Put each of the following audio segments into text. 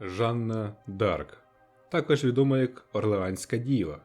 Жанна Дарк, також відома як Орлеанська діва,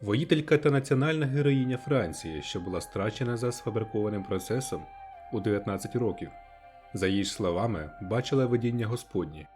воїтелька та національна героїня Франції, що була страчена за сфабрикованим процесом у 19 років. За її словами, бачила видіння Господні.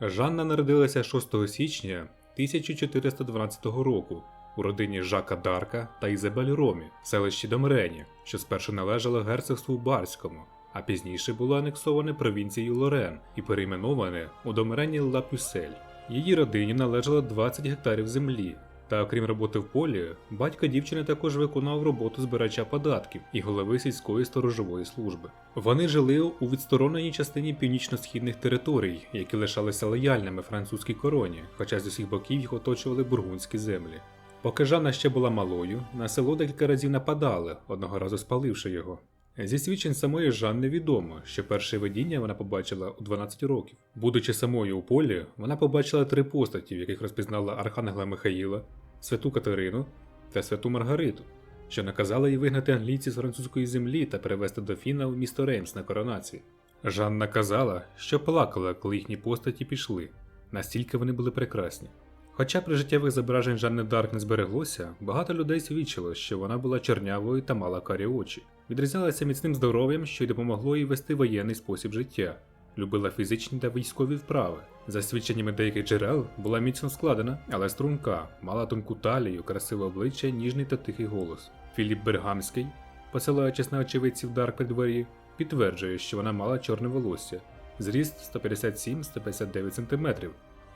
Жанна народилася 6 січня 1412 року у родині Жака Дарка та Ізабель Ромі в селищі Домрені, що спершу належало герцогству Барському, а пізніше було анексоване провінцією Лорен і перейменоване у Домрені Ла Пюсель. Її родині належало 20 гектарів землі. Та окрім роботи в полі, батько дівчини також виконав роботу збирача податків і голови сільської сторожової служби. Вони жили у відстороненій частині північно-східних територій, які лишалися лояльними французькій короні, хоча з усіх боків їх оточували бургундські землі. Поки Жанна ще була малою, на село декілька разів нападали, одного разу спаливши його. Зі свідчень самої Жанни відомо, що перше видіння вона побачила у 12 років. Будучи самою у полі, вона побачила три постаті, в яких розпізнала Архангела Михаїла, святу Катерину та святу Маргариту, що наказали їй вигнати англійців з французької землі та перевезти до Фіна в місто Реймс на коронацію. Жанна казала, що плакала, коли їхні постаті пішли, настільки вони були прекрасні. Хоча при життєвих зображень Жанни Дарк не збереглося, багато людей свідчило, що вона була чорнявою та мала карі очі, відрізнялася міцним здоров'ям, що й допомогло їй вести воєнний спосіб життя, любила фізичні та військові вправи. За свідченнями деяких джерел, була міцно складена, але струнка, мала тонку талію, красиве обличчя, ніжний та тихий голос. Філіп Бергамський, посилаючись на очевидців Дарк при дворі, підтверджує, що вона мала чорне волосся, зріст 157-159 см,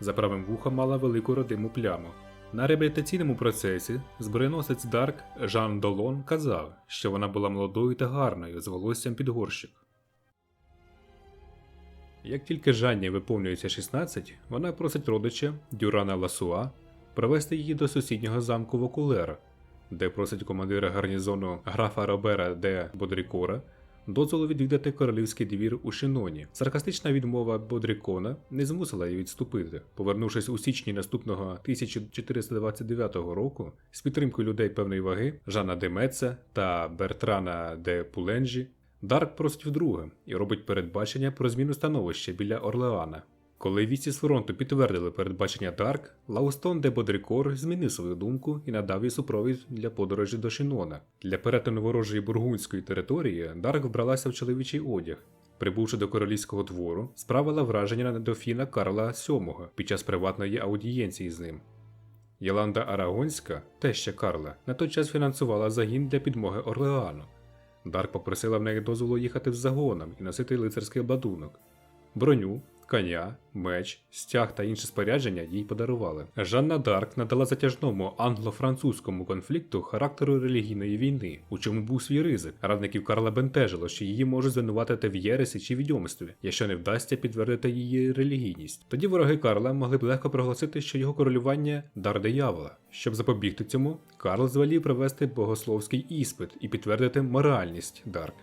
за правим вухом мала велику родиму пляму. На реабілітаційному процесі зброєносець Дарк Жан Долон казав, що вона була молодою та гарною з волоссям під горщик. Як тільки Жанні виповнюється 16, вона просить родича Дюрана Ласуа провести її до сусіднього замку Вокулера, де просить командира гарнізону графа Робера де Бодрікора дозволу відвідати королівський двір у Шиноні. Саркастична відмова Бодрікона не змусила її відступити. Повернувшись у січні наступного 1429 року з підтримкою людей певної ваги Жана де Меца та Бертрана де Пуленжі, Дарк просить вдруге і робить передбачення про зміну становища біля Орлеана. Коли вісті з фронту підтвердили передбачення Дарк, Лаустон де Бодрікор змінив свою думку і надав їй супровід для подорожі до Шинона. Для перетину ворожої бургундської території Дарк вбралася в чоловічий одяг. Прибувши до королівського двору, справила враження на дофіна Карла VII під час приватної аудієнції з ним. Єланда Арагонська, теща Карла, на той час фінансувала загін для підмоги Орлеану. Дарк попросила в неї дозволу їхати з загоном і носити лицарський обладунок. Броню, коня, меч, стяг та інше спорядження їй подарували. Жанна Дарк надала затяжному англо-французькому конфлікту характеру релігійної війни, у чому був свій ризик. Радників Карла бентежило, що її можуть звинуватити в єресі чи відьомстві, якщо не вдасться підтвердити її релігійність. Тоді вороги Карла могли б легко проголосити, що його королювання дар диявола. Щоб запобігти цьому, Карл звелів провести богословський іспит і підтвердити моральність Дарк.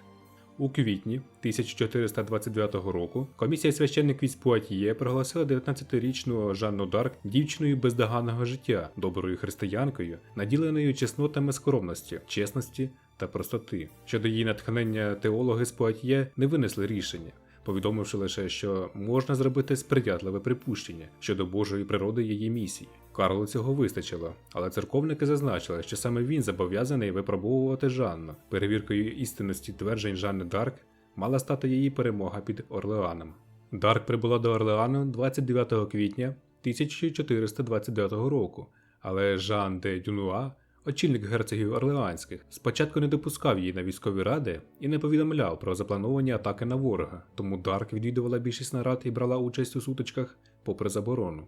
У квітні 1429 року комісія священник від Пуатіє проголосила 19-річну Жанну Дарк дівчиною бездоганного життя, доброю християнкою, наділеною чеснотами скромності, чесності та простоти. Щодо її натхнення теологи з Пуатіє не винесли рішення. Повідомивши лише, що можна зробити сприятливе припущення щодо Божої природи її місії. Карлу цього вистачило, але церковники зазначили, що саме він зобов'язаний випробовувати Жанну. Перевіркою істинності тверджень Жанни Дарк мала стати її перемога під Орлеаном. Дарк прибула до Орлеану 29 квітня 1429 року, але Жан де Дюнуа, очільник герцогів Орлеанських, спочатку не допускав її на військові ради і не повідомляв про заплановані атаки на ворога, тому Дарк відвідувала більшість нарад і брала участь у сутичках попри заборону.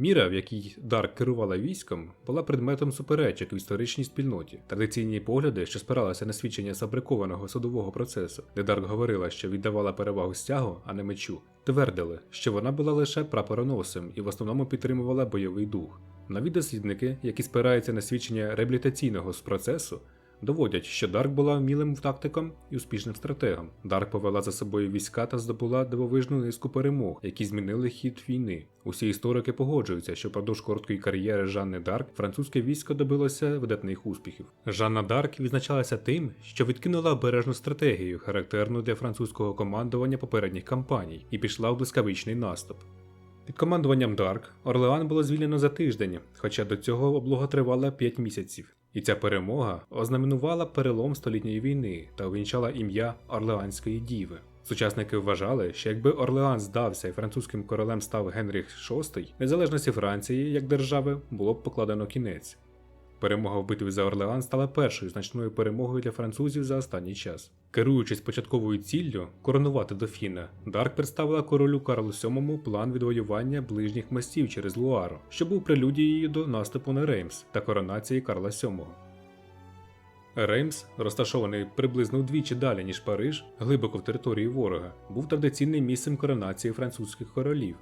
Міра, в якій Дарк керувала військом, була предметом суперечок в історичній спільноті. Традиційні погляди, що спиралися на свідчення сабрикованого судового процесу, де Дарк говорила, що віддавала перевагу стягу, а не мечу, твердили, що вона була лише прапороносцем і в основному підтримувала бойовий дух. Нові дослідники, які спираються на свідчення реабілітаційного процесу, доводять, що Дарк була вмілим тактиком і успішним стратегом. Дарк повела за собою війська та здобула дивовижну низку перемог, які змінили хід війни. Усі історики погоджуються, що впродовж короткої кар'єри Жанни Дарк французьке військо добилося видатних успіхів. Жанна Дарк відзначалася тим, що відкинула обережну стратегію, характерну для французького командування попередніх кампаній, і пішла в блискавичний наступ. Під командуванням Дарк Орлеан було звільнено за тиждень, хоча до цього облога тривала 5 місяців. І ця перемога ознаменувала перелом столітньої війни та увінчала ім'я Орлеанської діви. Сучасники вважали, що якби Орлеан здався і французьким королем став Генріх VI, незалежності Франції як держави було б покладено кінець. Перемога в битві за Орлеан стала першою значною перемогою для французів за останній час. Керуючись початковою ціллю коронувати дофіна, Дарк представила королю Карлу VII план відвоювання ближніх мостів через Луару, що був прелюдією до наступу на Реймс та коронації Карла VII. Реймс, розташований приблизно вдвічі далі, ніж Париж, глибоко в території ворога, був традиційним місцем коронації французьких королів.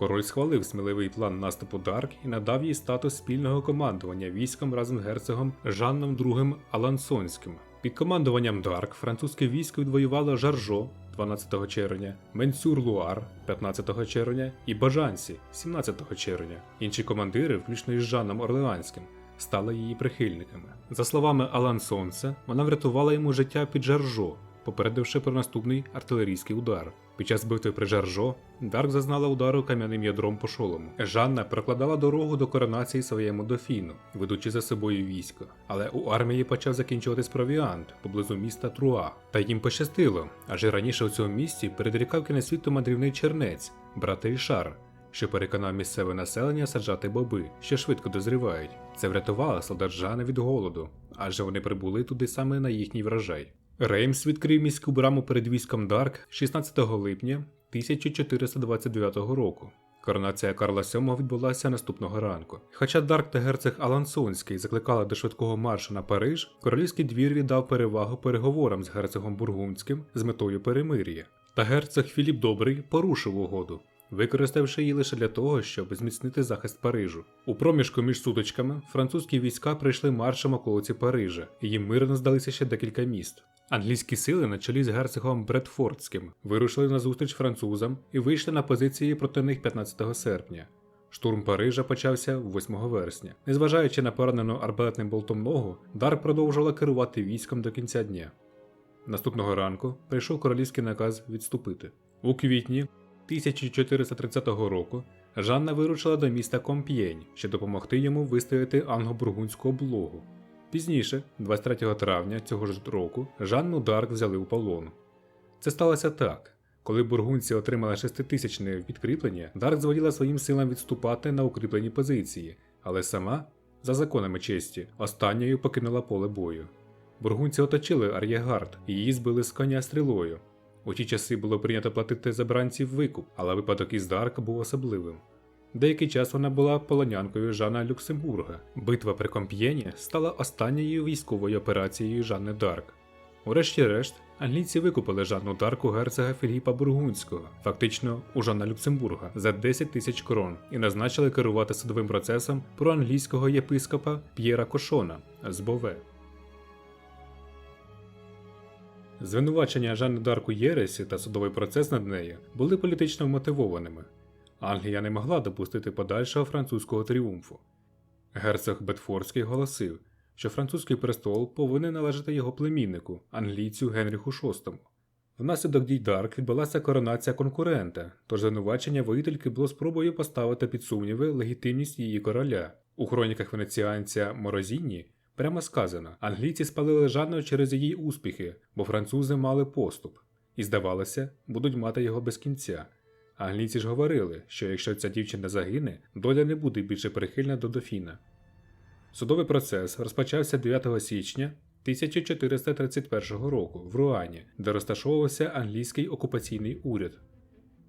Король схвалив сміливий план наступу Дарк і надав їй статус спільного командування військом разом з герцогом Жанном II Алансонським. Під командуванням Дарк французьке військо відвоювало Жаржо 12 червня, Менсюр-Луар 15 червня і Бажансі 17 червня. Інші командири, включно із Жанном Орлеанським, стали її прихильниками. За словами Алансонса, вона врятувала йому життя під Жаржо, попередивши про наступний артилерійський удар. Під час битви при Жаржо Дарк зазнала удару кам'яним ядром по шолому. Жанна прокладала дорогу до коронації своєму дофіну, ведучи за собою військо. Але у армії почав закінчуватись провіант поблизу міста Труа. Та їм пощастило, адже раніше у цьому місті передрікав кінець світу мандрівний чернець, брат Рішар, що переконав місцеве населення саджати боби, що швидко дозрівають. Це врятувало солдат Жана від голоду, адже вони прибули туди саме на їхній врожай. Реймс відкрив міську браму перед військом Дарк 16 липня 1429 року. Коронація Карла VII відбулася наступного ранку. Хоча Дарк та герцог Алансонський закликали до швидкого маршу на Париж, королівський двір віддав перевагу переговорам з герцогом Бургундським з метою перемир'я. Та герцог Філіп Добрий порушив угоду, використавши її лише для того, щоб зміцнити захист Парижу. У проміжку між сутичками французькі війська прийшли маршем околиці Парижа, і їм мирно здалися ще декілька міст. Англійські сили на чолі з герцогом Бредфордським вирушили на зустріч французам і вийшли на позиції проти них 15 серпня. Штурм Парижа почався 8 вересня. Незважаючи на поранену арбалетним болтом ногу, Дар продовжувала керувати військом до кінця дня. Наступного ранку прийшов королівський наказ відступити. У квітні 1430 року Жанна вирушила до міста Комп'єнь, щоб допомогти йому вистояти англо-бургундську облогу. Пізніше, 23 травня цього ж року, Жанну Дарк взяли у полон. Це сталося так. Коли бургунці отримали шеститисячне підкріплення, Дарк зволіла своїм силам відступати на укріплені позиції, але сама, за законами честі, останньою покинула поле бою. Бургунці оточили Ар'єгард і її збили з коня стрілою. У ті часи було прийнято платити за бранців викуп, але випадок із Дарк був особливим. Деякий час вона була полонянкою Жана Люксембурга. Битва при Комп'єні стала останньою військовою операцією Жанни Дарк. Урешті-решт, англійці викупили Жанну Дарк у герцога Філіпа Бургундського, фактично у Жана Люксембурга, за 10 тисяч крон і назначили керувати судовим процесом про англійського єпископа П'єра Кошона з Бове. Звинувачення Жанни Дарк у Єресі та судовий процес над нею були політично вмотивованими. Англія не могла допустити подальшого французького тріумфу. Герцог Бетфордський голосив, що французький престол повинен належати його племіннику, англійцю Генріху VI. Внаслідок дій Дарк відбулася коронація конкурента, тож звинувачення воїтельки було спробою поставити під сумніви легітимність її короля. У хроніках венеціанця Морозінні прямо сказано: англійці спалили Жанну через її успіхи, бо французи мали поступ, і, здавалося, будуть мати його без кінця. Англійці ж говорили, що якщо ця дівчина загине, доля не буде більше прихильна до дофіна. Судовий процес розпочався 9 січня 1431 року в Руані, де розташовувався англійський окупаційний уряд.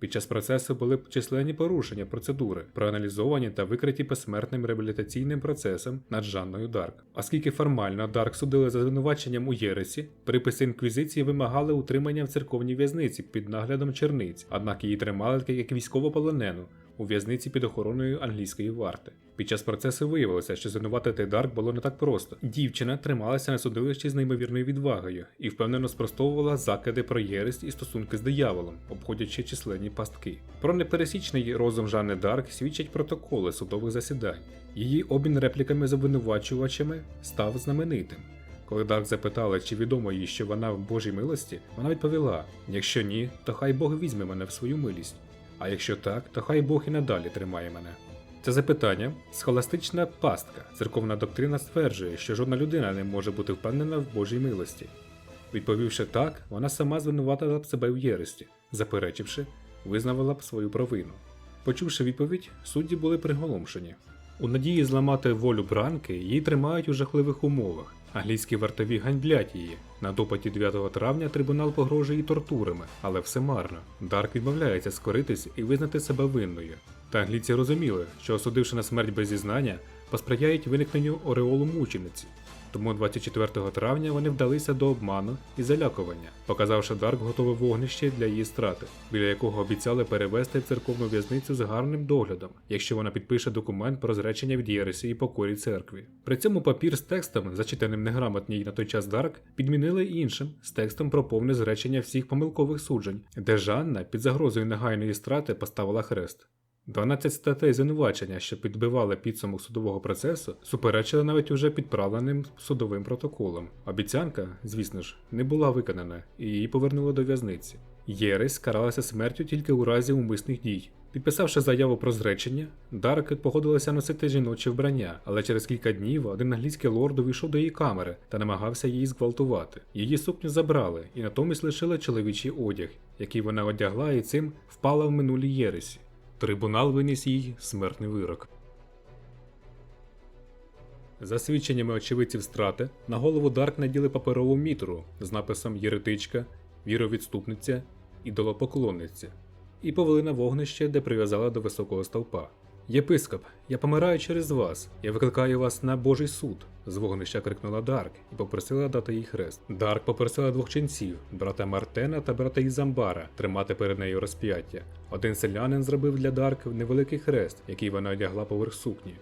Під час процесу були численні порушення процедури, проаналізовані та викриті посмертним реабілітаційним процесом над Жанною Дарк. Оскільки формально Дарк судили за звинуваченням у Єресі, приписи інквізиції вимагали утримання в церковній в'язниці під наглядом черниць, однак її тримали як військовополонену у в'язниці під охороною англійської варти. Під час процесу виявилося, що звинуватити Дарк було не так просто. Дівчина трималася на судилищі з неймовірною відвагою і впевнено спростовувала закиди про єресь і стосунки з дияволом, обходячи численні пастки. Про непересічний розум Жанни Дарк свідчать протоколи судових засідань. Її обмін репліками з обвинувачувачами став знаменитим. Коли Дарк запитала, чи відомо їй, що вона в Божій милості, вона відповіла: якщо ні, то хай Бог візьме мене в свою милість. А якщо так, то хай Бог і надалі тримає мене. Це запитання схоластична пастка. Церковна доктрина стверджує, що жодна людина не може бути впевнена в Божій милості. Відповівши так, вона сама звинуватила б себе в єресті, заперечивши, визнавала б свою провину. Почувши відповідь, судді були приголомшені. У надії зламати волю бранки її тримають у жахливих умовах. Англійські вартові ганьблять її. На допиті 9 травня трибунал погрожує їй тортурами, але все марно. Дарк відмовляється скоритись і визнати себе винною. Та англійці розуміли, що осудивши на смерть без зізнання, посприяють виникненню ореолу мучениці. Тому 24 травня вони вдалися до обману і залякування, показавши Дарк готове вогнище для її страти, біля якого обіцяли перевести в церковну в'язницю з гарним доглядом, якщо вона підпише документ про зречення від Єресі і покорі церкві. При цьому папір з текстом, зачитаним неграмотній на той час Дарк, підмінили іншим з текстом про повне зречення всіх помилкових суджень, де Жанна під загрозою негайної страти поставила хрест. 12 статей звинувачення, що підбивали підсумок судового процесу, суперечили навіть уже підправленим судовим протоколом. Обіцянка, звісно ж, не була виконана і її повернули до в'язниці. Єресь каралася смертю тільки у разі умисних дій. Підписавши заяву про зречення, Дарк погодилася носити жіноче вбрання, але через кілька днів один англійський лорд увійшов до її камери та намагався її зґвалтувати. Її сукню забрали і натомість лишили чоловічий одяг, який вона одягла і цим впала в минулі єресі. Трибунал виніс їй смертний вирок. За свідченнями очевидців страти, на голову Дарк наділи паперову мітру з написом Єретичка, віровідступниця, ідолопоклонниця і повели на вогнище, де прив'язала до високого стовпа. Єпископ, я помираю через вас. Я викликаю вас на Божий суд. З вогнища крикнула Дарк і попросила дати їй хрест. Дарк попросила двох ченців, брата Мартена та брата Ізамбара, тримати перед нею розп'яття. Один селянин зробив для Дарк невеликий хрест, який вона одягла поверх сукні.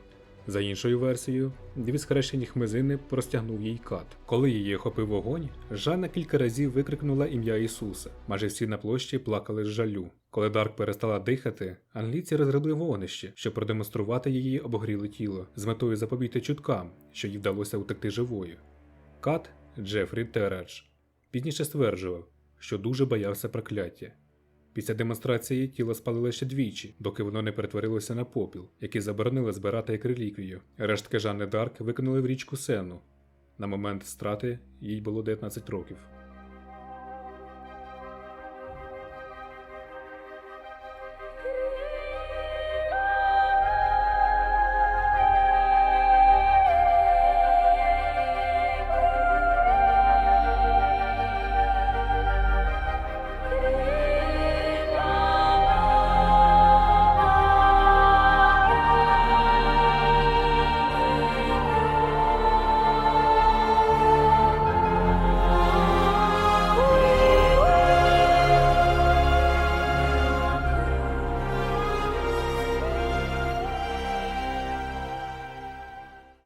За іншою версією, дві схрещені хмизини простягнув їй кат. Коли її охопив вогонь, Жанна кілька разів викрикнула ім'я Ісуса. Майже всі на площі плакали з жалю. Коли Дарк перестала дихати, англійці розгребли вогнище, щоб продемонструвати її обогріле тіло з метою запобігти чуткам, що їй вдалося утекти живою. Кат Джефрі Терадж пізніше стверджував, що дуже боявся прокляття. Після демонстрації тіло спалили ще двічі, доки воно не перетворилося на попіл, який заборонили збирати як реліквію. Рештки Жанни Дарк викинули в річку Сену. На момент страти їй було 19 років.